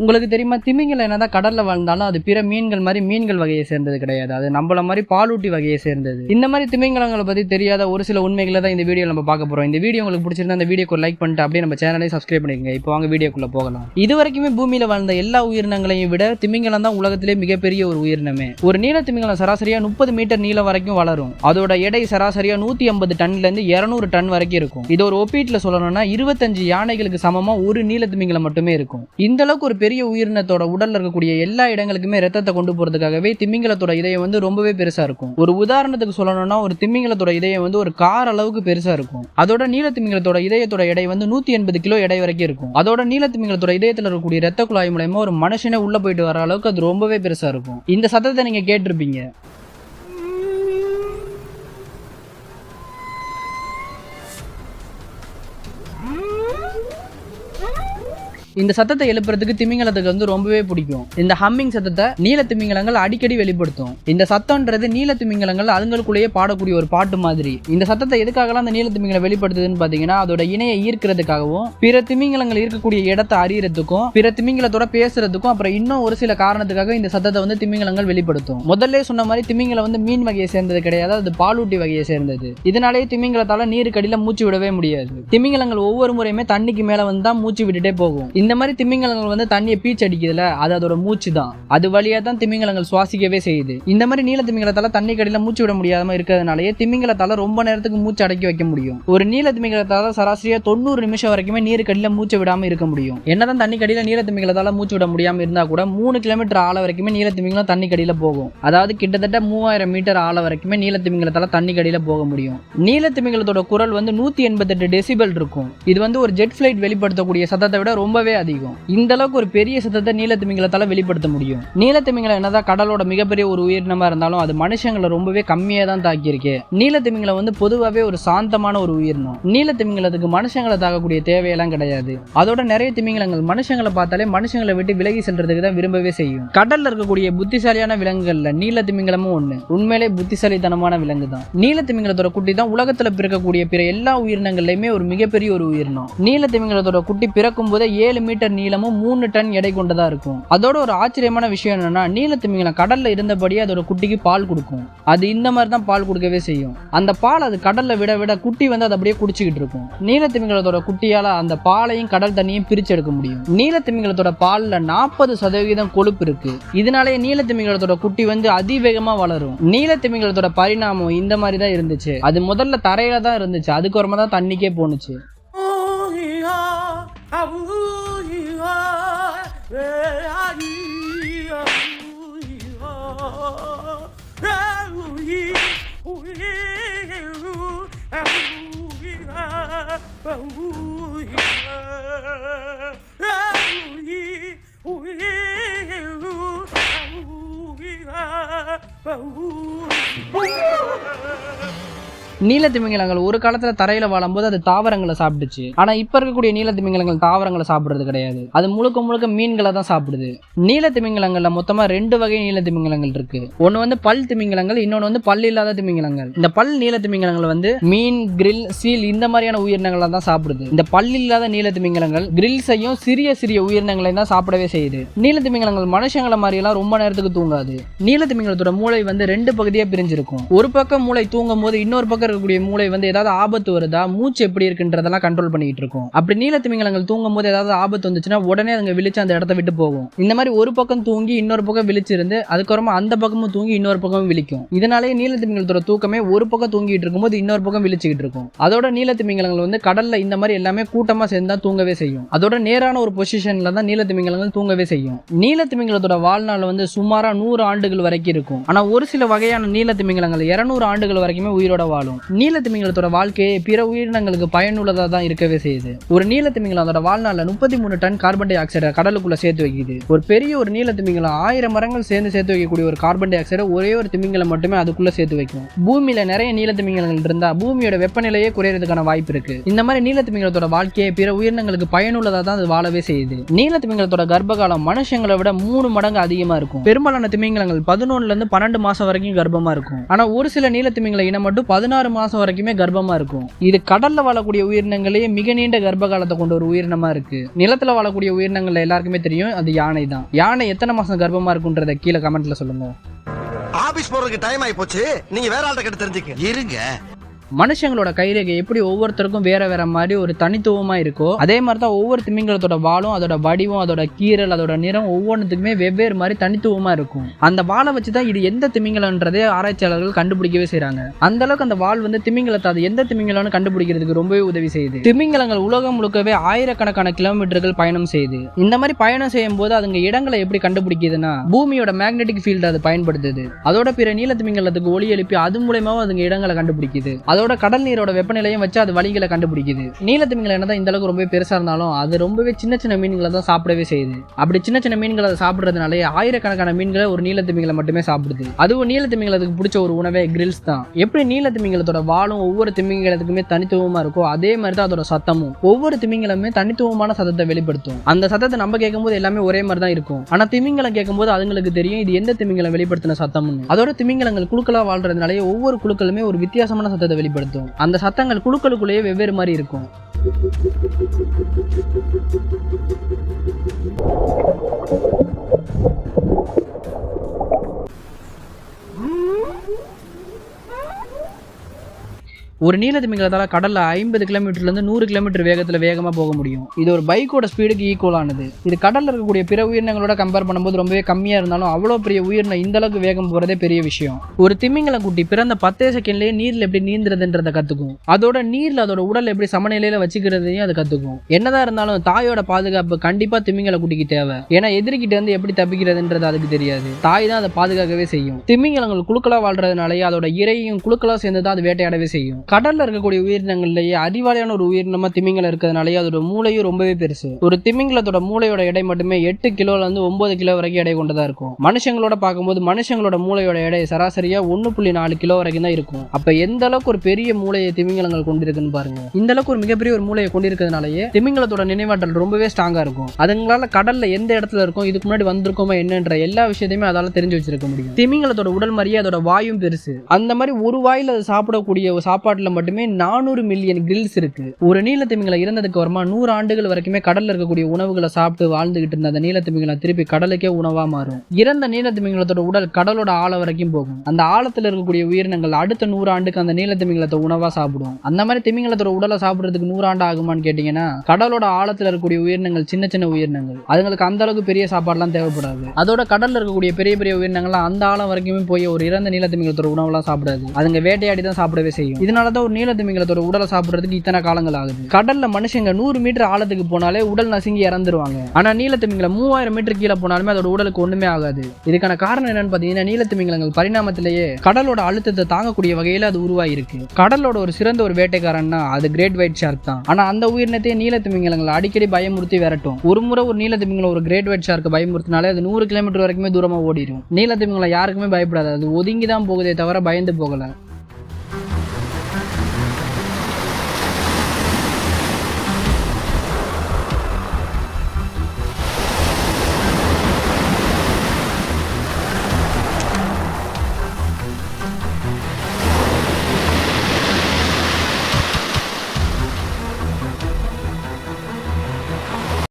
உங்களுக்கு தெரியுமா திமிங்கலம் என்னதான் கடல்ல வாழ்ந்தாலும் அது பிற மீன்கள் மாதிரி மீன்கள் வகையை சேர்ந்தது கிடையாது. அது நம்மள மாதிரி பாலூட்டி வகையை சேர்ந்தது. இந்த மாதிரி திமிங்கலங்களை பத்தி தெரியாத ஒரு சில உண்மைகளை தான் இந்த வீடியோ நம்ம பார்க்க போறோம். இந்த வீடியோ உங்களுக்கு பிடிச்சிருந்தா அந்த வீடியோக்கு லைக் பண்ணிட்டு அப்படியே நம்ம சேனலை சப்ஸ்கிரைப் பண்ணிக்கங்க. இப்போ வாங்க வீடியோக்குள்ள போகலாம். இது வரைக்குமே பூமியில வாழ்ந்த எல்லா உயிரினங்களையும் விட திமிங்கலம் தான் உலகத்திலே மிகப்பெரிய ஒரு உயிரினமே. ஒரு நீல திமிங்கலம் சராசரியா முப்பது மீட்டர் நீளம் வரைக்கும் வளரும். அதோட எடை சராசரியா நூத்தி ஐம்பது டன்ல இருந்து இருநூறு டன் வரைக்கும் இருக்கும். இது ஒரு ஒப்பீட்டுல சொல்லணும்னா இருபத்தஞ்சு யானைகளுக்கு சமமா ஒரு நீல திமிங்கலம் மட்டுமே இருக்கும். இந்த அளவுக்கு ஒரு பெரிய உயிரினத்தோட உடல்ல இருக்கக்கூடிய எல்லா இடங்களுக்குமே ரத்தத்தை கொண்டு போறதுக்காகவே திமிங்கலத்தோட இதயம் வந்து ரொம்பவே பெருசா இருக்கும். ஒரு உதாரணத்துக்கு சொல்லணும்னா ஒரு திமிங்கலத்தோட இதயம் வந்து ஒரு கார் அளவுக்கு பெருசா இருக்கும். அதோட நீல திமிங்கலத்தோட இதயத்தோட எடை வந்து நூத்தி எண்பது கிலோ எடை வரைக்கும் இருக்கும். அதோட நீல திமிங்கலத்தோட இதயத்துல இருக்கக்கூடிய ரத்த குழாய் மூலயமா ஒரு மனுஷனே உள்ள போயிட்டு வர அளவுக்கு அது ரொம்பவே பெருசா இருக்கும். இந்த சத்தத்தை நீங்க கேட்டிருப்பீங்க. இந்த சத்தத்தை எழுப்புறதுக்கு திமிங்கலத்துக்கு வந்து ரொம்பவே பிடிக்கும். இந்த ஹம்மிங் சத்தத்தை நீல திமிங்கலங்கள் அடிக்கடி வெளிப்படுத்தும். இந்த சத்தம்ன்றது நீல திமிங்கலங்கள் அதுங்களுக்குள்ளேயே பாடக்கூடிய ஒரு பாட்டு மாதிரி. இந்த சத்தத்தை எதுக்காகலாம் அந்த நீல திமிங்கலம் வெளிப்படுத்துதுன்னு பாத்தீங்கன்னா அதோட இணையை ஈர்க்கிறதுக்காகவும் பிற திமிங்கலங்கள் இருக்கக்கூடிய இடத்தை அறியறதுக்கும் பிற திமிங்கலத்தோட பேசுறதுக்கும் அப்புறம் இன்னும் ஒரு சில காரணத்துக்காக இந்த சத்தத்தை வந்து திமிங்கலங்கள் வெளிப்படுத்தும். முதல்ல சொன்ன மாதிரி திமிங்கலம் வந்து மீன் வகையை சேர்ந்தது கிடையாது அது பாலூட்டி வகையை சேர்ந்தது. இதனாலேயே திமிங்கலத்தால நீருக்கடியில மூச்சு விடவே முடியாது. திமிங்கலங்கள் ஒவ்வொரு முறையுமே தண்ணிக்கு மேல வந்து தான் மூச்சு விட்டுட்டே போகும். இந்த மாதிரி திமிங்கலங்கள் வந்து தண்ணியை பீச் அடிக்குதுல அது அதோட மூச்சு தான் அது வழியா தான் திமிங்கலங்கள் சுவாசிக்கவே செய்யுது. இந்த மாதிரி நீல திமிங்கலத்தால தண்ணி கடையில் மூச்சு விட முடியாம இருக்கிறதுனாலயே திமிங்கலத்தால ரொம்ப நேரத்துக்கு மூச்சு அடக்கி வைக்க முடியும். ஒரு நீல திமிங்கலத்தால சராசரியா தொண்ணூறு நிமிஷம் வரைக்குமே நீர் கடியில மூச்சு விடாம இருக்க முடியும். என்னதான் தண்ணி கடியில நீல திமிங்கலத்தால மூச்சு விட முடியாம இருந்தா கூட மூணு கிலோமீட்டர் ஆழ வரைக்குமே நீல திமிங்கலம் தண்ணி கடியில போகும். அதாவது கிட்டத்தட்ட மூவாயிரம் மீட்டர் ஆழ வரைக்குமே நீல திமிங்கலத்தால தண்ணி கடியில போக முடியும். நீல திமிங்கலத்தோட குரல் வந்து நூத்தி எண்பத்தெட்டு டெசிபல் இருக்கும். இது வந்து ஒரு ஜெட் ஃபிளைட் வெளிப்படுத்தக்கூடிய சத்தத்தை விட ரொம்பவே ரொம்பவே அதிகம். இந்த அளவுக்கு ஒரு பெரிய சத்தத்தை நீல திமிங்கலத்தால வெளிப்படுத்த முடியும். நீல திமிங்கலம் என்னதான் கடலோட மிகப்பெரிய ஒரு உயிரினமா இருந்தாலும் அது மனுஷங்களை ரொம்பவே கம்மியா தான் தாக்கியிருக்கு. நீல திமிங்கலம் வந்து பொதுவாகவே ஒரு சாந்தமான ஒரு உயிரினம். நீல திமிங்கலத்துக்கு மனுஷங்களை தாக்கக்கூடிய தேவையெல்லாம் கிடையாது. அதோட நிறைய திமிங்கலங்கள் மனுஷங்களை பார்த்தாலே மனுஷங்களை விட்டு விலகி செல்றதுக்கு தான் விரும்பவே செய்யும். கடல்ல இருக்கக்கூடிய புத்திசாலியான விலங்குகள்ல நீல திமிங்கலமும் ஒண்ணு. உண்மையிலே புத்திசாலித்தனமான விலங்கு தான். நீல திமிங்கலத்தோட குட்டி தான் உலகத்துல பிறக்கக்கூடிய பிற எல்லா உயிரினங்கள்லயுமே ஒரு மிகப்பெரிய ஒரு உயிரினம். நீல திமிங்கலத்தோட குட்டி பிறக்கும் போதே ஏழு மீட்டர் நீளமும் மூணு டன் எடை கொண்டதா இருக்கும். அதோட ஒரு ஆச்சரியமான விஷயம் என்னன்னா நீல திமிங்கலம் கடல்ல இருந்தபடியே அதோட குட்டிக்கு பால் கொடுக்கும். அது இந்த மாதிரி தான் பால் கொடுக்கவே செய்யும். அந்த பால் அது கடல்ல விட விட குட்டி வந்து அதை அப்படியே குடிச்சிக்கிட்டு இருக்கும். நீல திமிங்கலத்தோட குட்டியால அந்த பாலையும் கடல் தண்ணியும் பிரிச்சு எடுக்க முடியும். நீல திமிங்கலத்தோட நாற்பது சதவிகிதம் கொழுப்பு இருக்கு. இதனாலேயே நீல திமிங்கலத்தோட குட்டி வந்து அதிவேகமா வளரும். நீல திமிங்கலத்தோட பரிணாமம் இந்த மாதிரி தான் இருந்துச்சு. அது முதல்ல தரையில தான் இருந்துச்சு. அதுக்கப்புறமா தான் தண்ணிக்கே போணுச்சு. Oh, நீல திமிங்கலங்கள் ஒரு காலத்துல தரையில வாழும்போது அது தாவரங்களை சாப்பிட்டுச்சு. ஆனா இப்ப இருக்கக்கூடிய நீல திமிங்கலங்கள் தாவரங்களை சாப்பிடுறது கிடையாது. அது முழுக்க முழுக்க மீன்களை தான் சாப்பிடுது. நீல திமிங்கலங்கள்ல மொத்தமா ரெண்டு வகை நீல திமிங்கலங்கள் இருக்கு. ஒன்னு வந்து பல் திமிங்கலங்கள் இன்னொன்னு வந்து பல் இல்லாத திமிங்கலங்கள். இந்த பல் நீல திமிங்கலங்கள் வந்து மீன் கிரில் சீல் இந்த மாதிரியான உயிரினங்களை தான் சாப்பிடுது. இந்த பல் இல்லாத நீல திமிங்கலங்கள் கிரில்ஸையும் சிறிய சிறிய உயிரினங்களை தான் சாப்பிடவே செய்யுது. நீல திமிங்கலங்கள் மனுஷங்களை மாதிரி எல்லாம் ரொம்ப நேரத்துக்கு தூங்காது. நீல திமிங்கலத்தோட மூளை வந்து ரெண்டு பகுதியா பிரிஞ்சிருக்கும். ஒரு பக்கம் மூளை தூங்கும் போது இன்னொரு பக்கம் இருக்கக்கூடிய மூளை வந்து ஏதாவது ஆபத்து வருதா? மூச்சு எப்படி இருக்குன்றதெல்லாம் கண்ட்ரோல் பண்ணிட்டு இருக்கும் அப்படி நீல திமிங்கலங்கள் தூங்கும் போது ஏதாவது ஆபத்து வந்துச்சுன்னா உடனே அதுங்க விழிச்சு அந்த இடத்த விட்டு போகும். இந்த மாதிரி ஒரு பக்கம் தூங்கி இன்னொரு பக்கம் விழிச்சிருந்து அதுக்கப்புறமா அந்த பக்கமும் தூங்கி இன்னொரு பக்கமும் விழிக்கும். இதனாலேயே நீல திமிங்கலத்தோட தூக்கமே ஒரு பக்கம் தூங்கிட்டு இருக்கும்போது இன்னொரு பக்கம் விழிச்சுக்கிட்டு இருக்கும். அதோட நீல திமிங்கலங்கள் வந்து கடல்ல இந்த மாதிரி எல்லாமே கூட்டமா சேர்ந்து தான் தூங்கவே செய்யும். அதோட நேரான ஒரு பொசிஷன்ல தான் நீல திமிங்கலங்கள் தூங்கவே செய்யும். நீல திமிங்கலத்தோட வாழ்நாள் வந்து சுமாரா நூறு ஆண்டுகள் வரைக்கும் இருக்கும். ஆனா ஒரு சில வகையான நீல திமிங்கலங்கள் இருநூறு ஆண்டுகள் வரைக்குமே உயிரோட வாழும். நீல திமிங்கலத்தோட வாழ்க்கையை பிற உயிரினங்களுக்கு பயனுள்ளதாக தான் இருக்கவே செய்யுது. ஒரு நீல திமிங்கலம் அதோட வாழ்நாளில் முப்பத்தி மூணு டன் கார்பன் டை ஆக்சைடை கடலுக்குள்ள சேர்த்து வைக்குது. ஒரு பெரிய ஒரு நீல திமிங்கலம் ஆயிரம் மரங்கள் சேர்ந்து சேர்த்து வைக்கக்கூடிய ஒரு கார்பன் டை ஆக்சைடை ஒரே ஒரு திமிங்கலம் மட்டுமே அதுக்குள்ள சேர்த்து வைக்கும். பூமியில நிறைய நீல திமிங்கலங்கள் இருந்தா பூமியோட வெப்பநிலையே குறையிறதுக்கான வாய்ப்பு இருக்கு. இந்த மாதிரி நீல திமிங்கலத்தோட வாழ்க்கையை பிற உயிரினங்களுக்கு பயனுள்ளதா தான் அது வாழவே செய்யுது. நீல திமிங்கலத்தோட கர்ப்பகாலம் மனுஷங்களை விட மூணு மடங்கு அதிகமா இருக்கும். பெரும்பாலான திமிங்கலங்கள் பதினொன்னுல இருந்து பன்னெண்டு மாசம் வரைக்கும் கர்ப்பமா இருக்கும். ஆனா ஒரு சில நீல திமிங்கல இனம் மட்டும் பதினாறு பதினாறு மாசம் வரைக்குமே கர்ப்பமா இருக்கும். இது கடல்ல வாழக்கூடிய உயிரினங்களே மிக நீண்ட கர்ப்ப காலத்தை கொண்ட ஒரு உயிரினமா இருக்கு. நிலத்துல வாழக்கூடிய உயிரினங்கள்ல எல்லாருக்குமே தெரியும் அது யானை தான். யானை எத்தனை மாசம் கர்ப்பமா இருக்குன்றத கீழே கமெண்ட்ல சொல்லுங்க. ஆபீஸ் போறதுக்கு டைம் ஆயி போச்சு. நீங்க வேற ஆள்கிட்ட கேட்டு தெரிஞ்சுக்க. இருங்க. மனுஷங்களோட கைரேகை எப்படி ஒவ்வொருத்தருக்கும் வேற வேற மாதிரி ஒரு தனித்துவமா இருக்கோ அதே மாதிரி தான் ஒவ்வொரு திமிங்கலத்தோட வாலும் அதோட வடிவம் அதோட கீரல் அதோட நிறம் ஒவ்வொன்றுத்துக்குமே வெவ்வேறு மாதிரி தனித்துவமா இருக்கும். அந்த வாழை வச்சு தான் இது எந்த திமிங்கலன்றதே ஆராய்ச்சியாளர்கள் கண்டுபிடிக்கவே செய்கிறாங்க அந்த அளவுக்கு அந்த வால் வந்து திமிங்கலத்தை அது எந்த திமிங்கலம்னு கண்டுபிடிக்கிறதுக்கு ரொம்பவே உதவி செய்யுது. திமிங்கலங்கள் உலகம் முழுக்கவே ஆயிரக்கணக்கான கிலோமீட்டர்கள் பயணம் செய்யுது. இந்த மாதிரி பயணம் செய்யும் போது அதுங்க இடங்களை எப்படி கண்டுபிடிக்குதுன்னா பூமியோட மேக்னெட்டிக் ஃபீல்டு அது பயன்படுத்துது. அதோட பிற நீல திமிங்கலத்துக்கு ஒளி எழுப்பி அது மூலயமாவும் அதுங்க இடங்களை கண்டுபிடிக்குது. அதோட அதோட கடல் நீரோட வெப்பநிலையும் வச்சு அது வழிகளை கண்டுபிடிக்குது. நீல திமிங்கலம் என்னதான் இந்த அளவுக்கு ரொம்பவே பெருசாக இருந்தாலும் அது ரொம்பவே சின்ன சின்ன மீன்களை தான் சாப்பிடவே செய்யுது. அப்படி சின்ன சின்ன மீன்களை அதை சாப்பிட்றதுனாலே ஆயிரக்கணக்கான மீன்களை ஒரு நீல திமிங்கலம் மட்டுமே சாப்பிடுது. அதுவும் நீல திமிங்கலத்துக்கு பிடிச்ச ஒரு உணவே கிரில்ஸ் தான். எப்படி நீல திமிங்கலத்தோட ஒவ்வொரு திமிங்கலத்துக்குமே தனித்துவமாக இருக்கோ அதே மாதிரி தான் அதோட சத்தமும். ஒவ்வொரு திமிங்கலமே தனித்துவமான சத்தத்தை வெளிப்படுத்தும். அந்த சத்தத்தை நம்ம கேட்கும்போது எல்லாமே ஒரே மாதிரி தான் இருக்கும். ஆனால் திமிங்கலம் கேட்கும்போது அதுங்களுக்கு தெரியும் இது எந்த திமிங்கலம் வெளிப்படுத்தின சத்தம்னு. அதோட திமிங்கலங்கள் குழுக்களாக வாழ்றதுனாலே ஒவ்வொரு குழுக்களுமே ஒரு வித்தியாசமான சத்தத்தை வெளிப்படுத்தும். அந்த சத்தங்கள் குழுக்களுக்குள்ளேயே வெவ்வேறு மாதிரி இருக்கும். ஒரு நீல திமிங்கலத்தால் கடலில் ஐம்பது கிலோமீட்டர்லேருந்து நூறு கிலோமீட்டர் வேகத்தில் வேகமாக போக முடியும். இது ஒரு பைக்கோட ஸ்பீடுக்கு ஈக்குவலானது இது கடலில் இருக்கக்கூடிய பிற உயிரினங்களோட கம்பேர் பண்ணும்போது ரொம்பவே கம்மியாக இருந்தாலும் அவ்வளோ பெரிய உயிரினம் இந்த அளவுக்கு வேகம் போகிறதே பெரிய விஷயம். ஒரு திமிங்கல குட்டி பிறந்த பத்தே செகண்ட்லேயே நீரில் எப்படி நீந்துறதுன்றத கற்றுக்கும் அதோட நீரில் அதோட உடல் எப்படி சமநிலையில் வச்சுக்கிறதையும் அது கற்றுக்கும் என்னதான் இருந்தாலும் தாயோட பாதுகாப்பு கண்டிப்பாக திமிங்கல குட்டிக்கு தேவை. ஏன்னா எதிர்கிட்ட இருந்து எப்படி தப்பிக்கிறதுன்றது அதுக்கு தெரியாது. தாய் தான் அதை பாதுகாக்கவே செய்யும். திமிங்கலங்கள் குழுக்களாக வாழ்றதுனாலேயே அதோட இரையும் குழுக்களாக சேர்ந்து தான் அது வேட்டையாடவே செய்யும். கடல்ல இருக்கக்கூடிய உயிரினங்கள்லயே அறிவாளியான ஒரு உயிரினமா திமிங்கலம் இருக்கிறதுனாலயே அதோட மூளையும் ரொம்பவே பெருசு. ஒரு திமிங்கலத்தோட மூளையோட எடை மட்டுமே எட்டு கிலோல இருந்து ஒன்பது கிலோ வரைக்கும் எடை கொண்டதா இருக்கும். மனுஷங்களோட பார்க்கும்போது மனுஷங்களோட மூளையோட எடை சராசரியா ஒன்னு புள்ளி நாலு கிலோ வரைக்கும் தான் இருக்கும். அப்ப எந்த அளவுக்கு ஒரு பெரிய மூளையை திமிங்கலங்கள் கொண்டிருக்குன்னு பாருங்க. இந்த அளவுக்கு ஒரு மிகப்பெரிய ஒரு மூளையை கொண்டிருக்கிறதுனாலயே திமிங்கலத்தோட நினைவாற்றல் ரொம்பவே ஸ்ட்ராங்கா இருக்கும். அதுங்களால கடல்ல எந்த இடத்துல இருக்கும் இதுக்கு முன்னாடி வந்திருக்கோமா என்னன்ற எல்லா விஷயத்தையுமே அதால தெரிஞ்சு வச்சிருக்க முடியும். திமிங்கலத்தோட உடல் மாதிரியே அதோட வாயும் பெருசு. அந்த மாதிரி ஒரு வாயில் அது சாப்பிடக்கூடிய சாப்பாட்டில் சாப்பாட்டுல மட்டுமே நானூறு மில்லியன் கிரில்ஸ் இருக்கு. ஒரு நீலத்திமிங்கலை இறந்ததுக்கு அப்புறமா நூறு ஆண்டுகள் வரைக்குமே கடல்ல இருக்கக்கூடிய உணவுகளை சாப்பிட்டு வாழ்ந்துகிட்டு இருந்த அந்த நீல திருப்பி கடலுக்கே உணவா மாறும். இறந்த நீலத்திமிங்கலத்தோட உடல் கடலோட ஆழ வரைக்கும் போகும். அந்த ஆழத்தில் இருக்கக்கூடிய உயிரினங்கள் அடுத்த நூறு ஆண்டுக்கு அந்த நீலத்திமிங்கலத்தை உணவா சாப்பிடும். அந்த மாதிரி திமிங்கலத்தோட உடலை சாப்பிடுறதுக்கு நூறாண்டு ஆகுமான்னு கேட்டீங்கன்னா கடலோட ஆழத்துல இருக்கக்கூடிய உயிரினங்கள் சின்ன சின்ன உயிரினங்கள். அதுங்களுக்கு அந்த அளவுக்கு பெரிய சாப்பாடுலாம் தேவைப்படாது. அதோட கடல்ல இருக்கக்கூடிய பெரிய பெரிய உயிரினங்கள்லாம் அந்த ஆழம் வரைக்குமே போய் ஒரு இறந்த நீலத்திமிங்கலத்தோட உணவுலாம் சாப்பிடாது. அதுங்க வேட்டையாடி தான் சாப்பிடவே செய்யும். இதனால தான் ஒரு நீலத்திமிங்கலத்தோட உடலை சாப்பிடுறதுக்கு இத்தனை காலங்கள் ஆகுது. கடல்ல மனுஷங்க நூறு மீட்டர் ஆழத்துக்கு போனாலே உடல் நசுங்கி இறந்துருவாங்க. ஆனா நீலத்திமிங்கலம் மூவாயிரம் மீட்டர் கீழே போனாலுமே அதோட உடலுக்கு ஒண்ணுமே ஆகாது. இதுக்கான காரணம் என்னன்னு பாத்தீங்கன்னா நீலத்திமிங்கலங்கள் பரிணாமத்திலேயே கடலோட அழுத்தத்தை தாங்கக்கூடிய வகையில அது உருவாயிருக்கு. கடலோட ஒரு சிறந்த ஒரு வேட்டைக்காரன்னா அது கிரேட் ஒயிட் ஷார்க் தான். ஆனா அந்த உயிரினத்தையே நீலத்திமிங்கலங்கள் அடிக்கடி பயமுறுத்தி விரட்டும். ஒரு முறை ஒரு நீலத்திமிங்கலம் ஒரு கிரேட் ஒயிட் ஷார்க்கு பயமுறுத்தினாலே அது நூறு கிலோமீட்டர் வரைக்குமே தூரமா ஓடிடும் நீலத்திமிங்கலம் யாருக்குமே பயப்படாது. அது ஒதுங்கி தான் போகுதே தவிர பயந்து போகல.